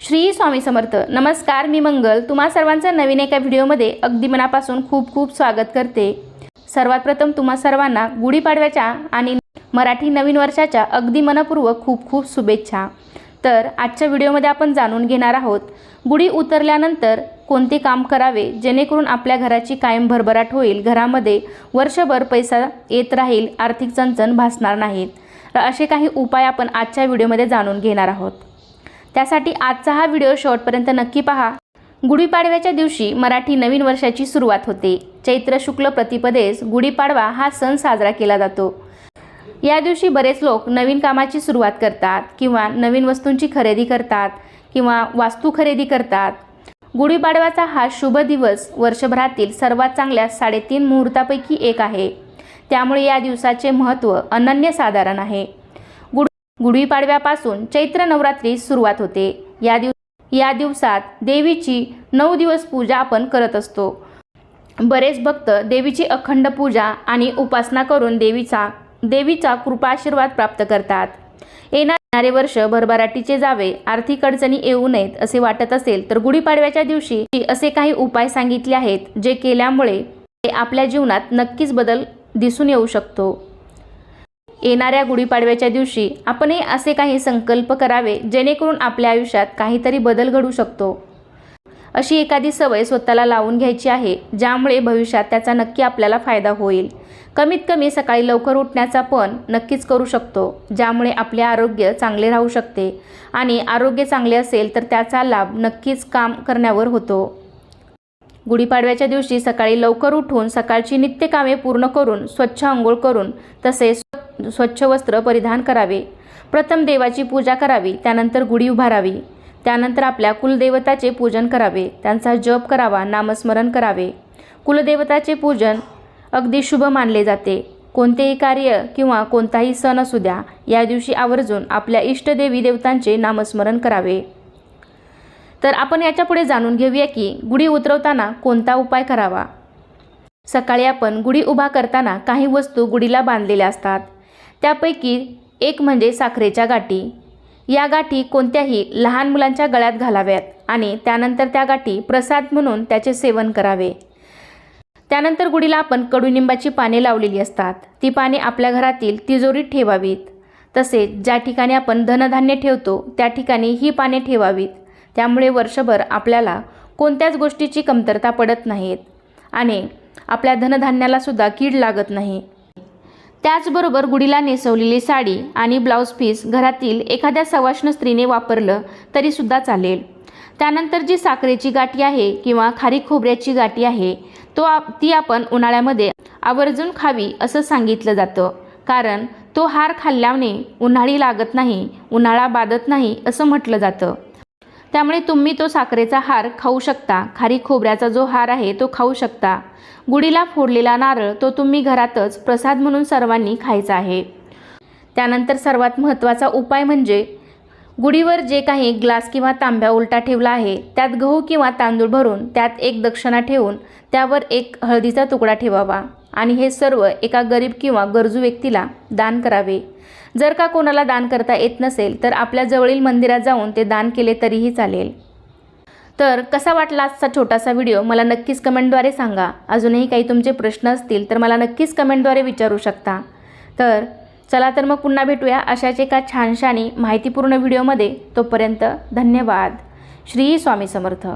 श्री स्वामी समर्थ. नमस्कार मी मंगल. तुम्हा सर्वांचं नवीन एका व्हिडिओमध्ये अगदी मनापासून खूप खूप स्वागत करते. सर्वात प्रथम तुम्हा सर्वांना गुढीपाडव्याच्या आणि मराठी नवीन वर्षाच्या अगदी मनपूर्वक खूप खूप शुभेच्छा. तर आजच्या व्हिडिओमध्ये आपण जाणून घेणार आहोत गुढी उतरल्यानंतर कोणते काम करावे जेणेकरून आपल्या घराची कायम भरभराट होईल घरामध्ये वर्षभर पैसा येत राहील आर्थिक चणचण भासणार नाहीत. तर असे काही उपाय आपण आजच्या व्हिडिओमध्ये जाणून घेणार आहोत. त्यासाठी आजचा हा व्हिडिओ शेवटपर्यंत नक्की पहा. गुढीपाडव्याच्या दिवशी मराठी नवीन वर्षाची सुरुवात होते. चैत्र शुक्ल प्रतिपदेस गुढीपाडवा हा सण साजरा केला जातो. या दिवशी बरेच लोक नवीन कामाची सुरुवात करतात किंवा नवीन वस्तूंची खरेदी करतात किंवा वास्तू खरेदी करतात. गुढीपाडव्याचा हा शुभ दिवस वर्षभरातील सर्वात चांगल्या साडेतीन मुहूर्तापैकी एक आहे. त्यामुळे या दिवसाचे महत्त्व अनन्यसाधारण आहे. गुढीपाडव्यापासून चैत्र नवरात्री सुरुवात होते. या दिव या दिवसात देवीची नऊ दिवस पूजा आपण करत असतो. बरेच भक्त देवीची अखंड पूजा आणि उपासना करून देवीचा देवीचा कृपाशीर्वाद प्राप्त करतात. येणारे वर्ष भरभराटीचे जावे आर्थिक अडचणी येऊ नयेत असे वाटत असेल तर गुढीपाडव्याच्या दिवशी असे काही उपाय सांगितले आहेत जे केल्यामुळे आपल्या जीवनात नक्कीच बदल दिसून येऊ शकतो. येणाऱ्या गुढीपाडव्याच्या दिवशी आपणही असे काही संकल्प करावे जेणेकरून आपल्या आयुष्यात काहीतरी बदल घडू शकतो. अशी एखादी सवय स्वतःला लावून घ्यायची आहे ज्यामुळे भविष्यात त्याचा नक्की आपल्याला फायदा होईल. कमीत कमी सकाळी लवकर उठण्याचा पण नक्कीच करू शकतो ज्यामुळे आपले आरोग्य चांगले राहू शकते आणि आरोग्य चांगले असेल तर त्याचा लाभ नक्कीच काम करण्यावर होतो. गुढीपाडव्याच्या दिवशी सकाळी लवकर उठून सकाळची नित्यकामे पूर्ण करून स्वच्छ आंघोळ करून तसेच स्वच्छ वस्त्र परिधान करावे. प्रथम देवाची पूजा करावी त्यानंतर गुढी उभारावी. त्यानंतर आपल्या कुलदेवताचे पूजन करावे. त्यांचा जप करावा नामस्मरण करावे. कुलदेवताचे पूजन अगदी शुभ मानले जाते. कोणतेही कार्य किंवा कोणताही सण असू द्या या दिवशी आवर्जून आपल्या इष्टदेवी देवतांचे नामस्मरण करावे. तर आपण याच्यापुढे जाणून घेऊया की गुढी उतरवताना कोणता उपाय करावा? सकाळी आपण गुढी उभा करताना काही वस्तू गुढीला बांधलेल्या असतात. त्यापैकी एक म्हणजे साखरेच्या गाठी. या गाठी कोणत्याही लहान मुलांच्या गळ्यात घालाव्यात आणि त्यानंतर त्या गाठी प्रसाद म्हणून त्याचे सेवन करावे. त्यानंतर गुढीला आपण कडुनिंबाची पाने लावलेली असतात. ती पाने आपल्या घरातील तिजोरीत ठेवावीत. तसेच ज्या ठिकाणी आपण धनधान्य ठेवतो त्या ठिकाणी ही पाने ठेवावीत. त्यामुळे वर्षभर आपल्याला कोणत्याच गोष्टीची कमतरता पडत नाहीत आणि आपल्या धनधान्यालासुद्धा कीड लागत नाही. त्याचबरोबर गुढीला नेसवलेली साडी आणि ब्लाऊज पीस घरातील एखाद्या सवाष्ण स्त्रीने वापरलं तरीसुद्धा चालेल. त्यानंतर जी साखरेची गाठी आहे किंवा खारी खोबऱ्याची गाठी आहे तो आप ती आपण उन्हाळ्यामध्ये आवर्जून खावी असं सांगितलं जातं. कारण तो हार खाल्ल्याने उन्हाळी लागत नाही उन्हाळा बाधत नाही असं म्हटलं जातं. त्यामुळे तुम्ही तो साखरेचा हार खाऊ शकता. खारी खोबऱ्याचा जो हार आहे तो खाऊ शकता. गुढीला फोडलेला नारळ तो तुम्ही घरातच प्रसाद म्हणून सर्वांनी खायचा आहे. त्यानंतर सर्वात महत्त्वाचा उपाय म्हणजे गुढीवर जे काही ग्लास किंवा तांब्या उलटा ठेवला आहे त्यात गहू किंवा तांदूळ भरून त्यात एक दक्षिणा ठेवून त्यावर एक हळदीचा तुकडा ठेवावा आणि हे सर्व एका गरीब किंवा गरजू व्यक्तीला दान करावे. जर का कोणाला दान करता येत नसेल तर आपल्या जवळील मंदिरात जाऊन ते दान केले तरीही चालेल. तर कसा वाटला आजचा छोटासा व्हिडिओ मला नक्कीच कमेंटद्वारे सांगा. अजूनही काही तुमचे प्रश्न असतील तर मला नक्कीच कमेंटद्वारे विचारू शकता. तर चला तर मग पुन्हा भेटूया अशाच एका छानशानी माहितीपूर्ण व्हिडिओमध्ये. तोपर्यंत धन्यवाद. श्री स्वामी समर्थ.